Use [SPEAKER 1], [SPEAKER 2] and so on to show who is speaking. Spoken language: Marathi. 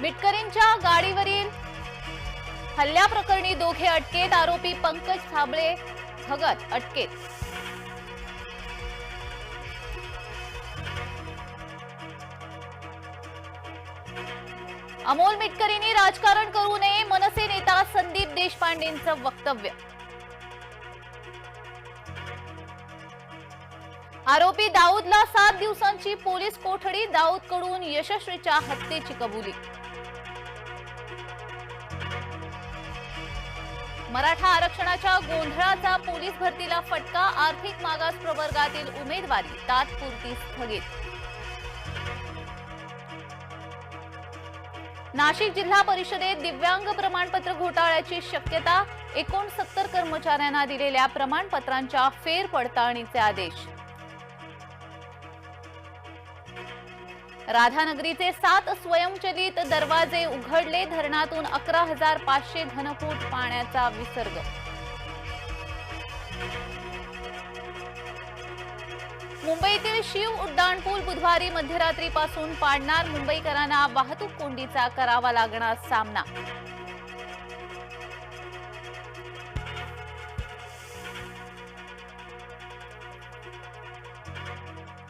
[SPEAKER 1] मिटकरींच्या गाडीवरील हल्ल्याप्रकरणी दोघे अटकेत. आरोपी पंकज साबळे भगत अटकेत. अमोल मिटकरींनी राजकारण करू नये मनसे नेता संदीप देशपांडेंचं वक्तव्य. आरोपी दाऊदला सात दिवसांची पोलीस कोठडी दाऊदकडून यशस्वीच्या हत्येची कबुली. मराठा आरक्षणाच्या गोंधळाचा पोलीस भरतीला फटका आर्थिक मागास प्रवर्गातील उमेदवारी तात्पुरती स्थगित. नाशिक जिल्हा परिषदेत दिव्यांग प्रमाणपत्र घोटाळ्याची शक्यता एकोणसत्तर कर्मचाऱ्यांना दिलेल्या प्रमाणपत्रांच्या फेरपडताळणीचे आदेश. राधानगरीचे सात स्वयंचलित दरवाजे उघडले. धरणातून अकरा हजार पाचशे घनफूट पाण्याचा विसर्ग. मुंबईतील शिव उड्डाणपूल बुधवारी मध्यरात्रीपासून पाडणार. मुंबईकरांना वाहतूक कोंडीचा करावा लागणार सामना.